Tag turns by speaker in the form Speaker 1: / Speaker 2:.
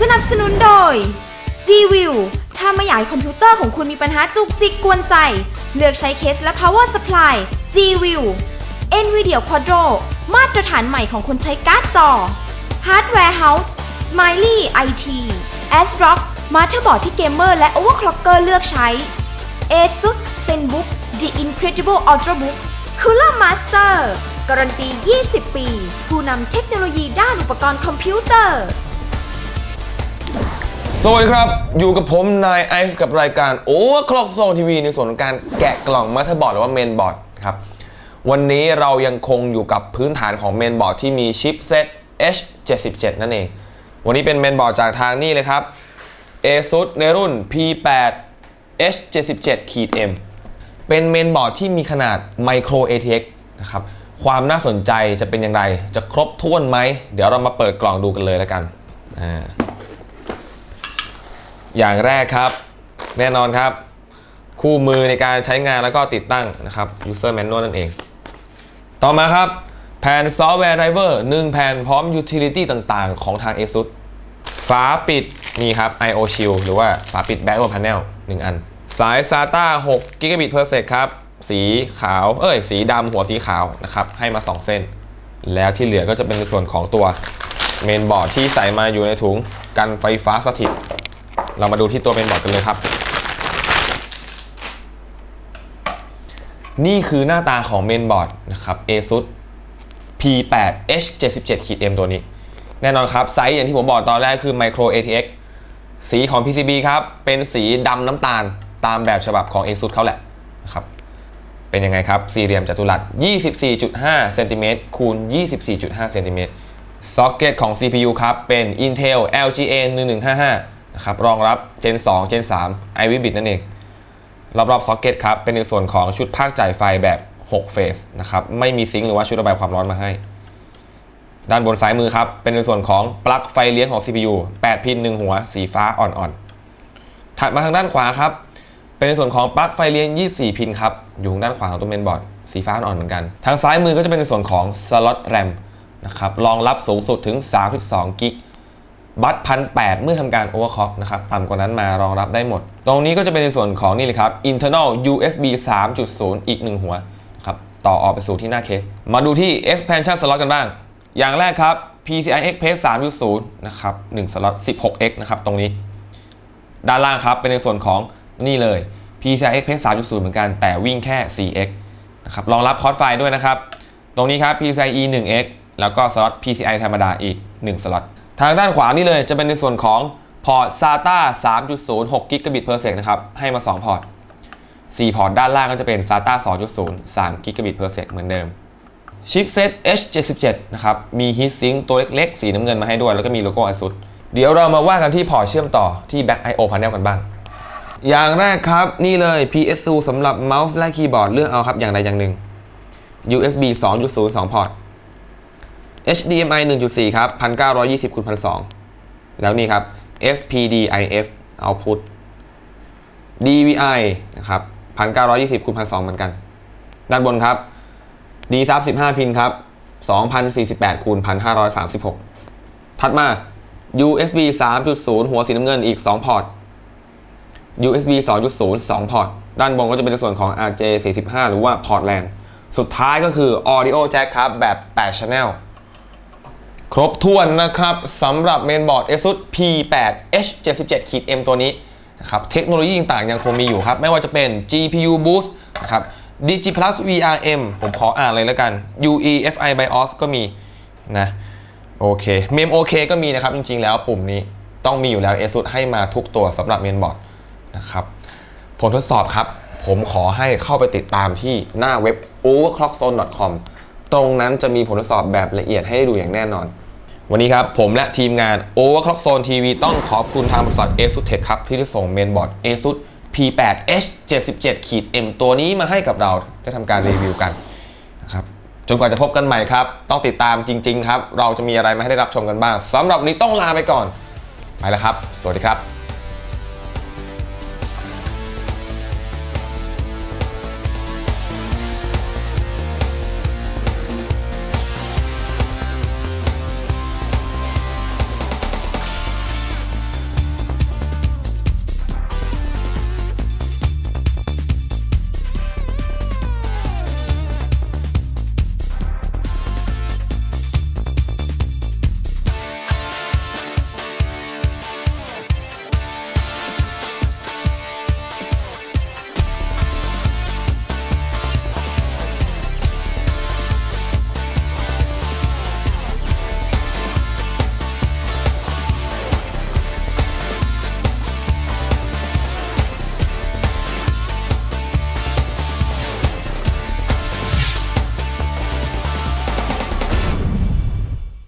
Speaker 1: สนับสนุนโดย G-View ถ้าไม่อยากให้คอมพิวเตอร์ของคุณมีปัญหาจุกจิกกวนใจ เลือกใช้เคสและ power supply G-View NVIDIA Quadro มาตรฐานใหม่ของคนใช้การ์ดจอ Hardware House Smiley IT ASRock มาเตอร์บอร์ดที่เกมเมอร์และ overclocker เลือกใช้ ASUS ZenBook The Incredible Ultrabook Cooler Master การันตี 20 ปี ผู้นำเทคโนโลยีด้านอุปกรณ์คอมพิวเตอร์
Speaker 2: สวัสดีครับ อยู่กับผมนายไอซ์กับรายการโอเวอร์คล็อกโซนทีวีในส่วนของการแกะกล่องมาเตอบอร์ดหรือว่าเมนบอร์ดครับ วันนี้เรายังคงอยู่กับพื้นฐานของเมนบอร์ดที่มีชิปเซต H77 นั่นเอง วันนี้เป็นเมนบอร์ดจากทางนี่เลยครับ ASUS ในรุ่น P8 H77-M เป็นเมนบอร์ดที่มีขนาด Micro ATX นะครับ ความน่าสนใจจะเป็นอย่างไร จะครบถ้วนไหม เดี๋ยวเรามาเปิดกล่องดูกันเลยแล้วกันอ่าอย่างแรกครับ แน่นอนครับ คู่มือในการใช้งานแล้วก็ติดตั้งนะครับ user manual นั่นเอง ต่อมาครับ แผ่นซอฟต์แวร์ไดเวอร์1แผ่นพร้อม utility ต่างๆ ของทาง ASUS ฝาปิดนี่ครับ I/O Shield หรือว่าฝาปิด Back Over Panel 1 อัน สาย SATA 6 g b per sec ครับ สีขาว เอ้ย สีดำหัวสีขาวนะครับ ให้มา 2 เส้น แล้วที่เหลือก็จะเป็นในส่วนของตัวเมนบอร์ดที่ใส่มาอยู่ในถุงกันไฟฟ้าสถิต เรามาดูที่ตัวเมนบอร์ดกันเลยครับ นี่คือหน้าตาของเมนบอร์ดนะครับ ASUS P8 H77-M ตัวนี้ แน่นอนครับ ไซส์อย่างที่ผมบอกตอนแรกคือ Micro ATX สีของ PCB ครับ เป็นสีดำน้ำตาลตามแบบฉบับของ ASUS เขาแหละนะครับ เป็นยังไงครับ สี่เหลี่ยมจัตุรัส 24.5เซนติเมตรคูณ 24.5เซนติเมตรซ็อกเก็ตของ CPU ครับ เป็น Intel LGA 1155นะครับ รองรับ Gen 2 Gen 3 Ivy Bit นั่นเอง รอบๆซ็อกเก็ตครับ เป็นในส่วนของชุดภาคจ่ายไฟแบบ 6 เฟสนะครับ ไม่มีซิงค์หรือว่าชุดระบายความร้อนมาให้ ด้านบนซ้ายมือครับ เป็นในส่วนของปลั๊กไฟเลี้ยงของ CPU 8 พิน 1 หัว สีฟ้าอ่อนๆ ถัดมาทางด้านขวาครับ เป็นในส่วนของปลั๊กไฟเลี้ยง 24 พินครับ อยู่ด้านขวาของตัวเมนบอร์ดสีฟ้าอ่อนเหมือนกัน ทางซ้ายมือก็จะเป็นในส่วนของสล็อตแรมนะครับรองรับสูงสุดถึง 32 กิกบัตพันแเมื่อทำการ overclock นะครับต่ำกว่านั้นมารองรับได้หมด ตรงนี้ก็จะเป็นในส่วนของนี่เลยครับ internal USB 3.0 อีก 1 หัวครับต่อออกไปสู่ที่หน้าเคส มาดูที่ expansion slot กันบ้าง อย่างแรกครับ PCI Express 3.0 นะครับ1สล็อต 16x นะครับตรงนี้ ด้านล่างครับเป็นในส่วนของนี่เลย PCI Express 3.0 เหมือนกัน แต่วิ่งแค่ 4x นะครับรองรับคอร์สไฟด้วยนะครับ ตรงนี้ครับ PCIe 1x แล้วก็สล็อต PCI ธรรมดาอีก 1 สล็อต ทางด้านขวานี่เลยจะเป็นในส่วนของพอร์ต SATA 3.0 6 g b per sec นะครับ ให้มา 2 พอร์ต 4 พอร์ตด้านล่างก็จะเป็น SATA 2.0 3 g b per sec เหมือนเดิม ชิปเซต H77 นะครับ มี Heat Sink ตัวเล็กๆ สีน้ำเงินมาให้ด้วย แล้วก็มีโลโก้ ASUS เดี๋ยวเรามาว่ากันที่พอร์ตเชื่อมต่อที่ Back I/O Panel กันบ้าง อย่างแรกครับนี่เลย PS2 สำหรับเมาส์และคีย์บอร์ดเลือกเอาครับ อย่างใดอย่างหนึ่ง USB 2.0 2 พอร์ต HDMI 1.4 ครับ 1920คูณ1002 แล้วนี่ครับ SPDIF output DVI นะครับ 1920คูณ1002 เหมือนกัน ด้านบนครับ D 3 15พินครับ 2048คูณ1536 ถัดมา USB 3.0 หัวสีน้ำเงินอีก 2 พอร์ต USB 2.0 2 พอร์ต ด้านบนก็จะเป็นในส่วนของ RJ 45 หรือว่าพอร์ตแลนสุดท้ายก็คือ Audio Jack ครับ แบบ 8 Channel ครบถ้วนนะครับสำหรับเมนบอร์ด ASUS P8 H77-M ตัวนี้นะครับเทคโนโลยีต่างๆยังคงมีอยู่ครับ ไม่ว่าจะเป็น GPU Boost นะครับ Digi Plus VRM ผมขออ่านเลยแล้วกัน UEFI BIOS ก็มีนะโอเค Mem OK ก็มีนะครับ จริงๆแล้วปุ่มนี้ต้องมีอยู่แล้ว ASUS ให้มาทุกตัวสำหรับเมนบอร์ด นะครับ ผลทดสอบครับ ผมขอให้เข้าไปติดตามที่หน้าเว็บ overclockzone.com ตรงนั้นจะมีผลทดสอบแบบละเอียดให้ได้ดูอย่างแน่นอน วันนี้ครับ ผมและทีมงาน Overclock Zone TV ต้องขอบคุณทางบริษัท ASUS Tech ครับ ที่ได้ส่งเมนบอร์ด ASUS P8 H77-M ตัวนี้มาให้กับเราได้ทำการรีวิวกันนะครับจนกว่าจะพบกันใหม่ครับ ต้องติดตามจริง ๆ ครับ เราจะมีอะไรมาให้ได้รับชมกันบ้างสำหรับวันนี้ต้องลาไปก่อน ไปแล้วครับ สวัสดีครับ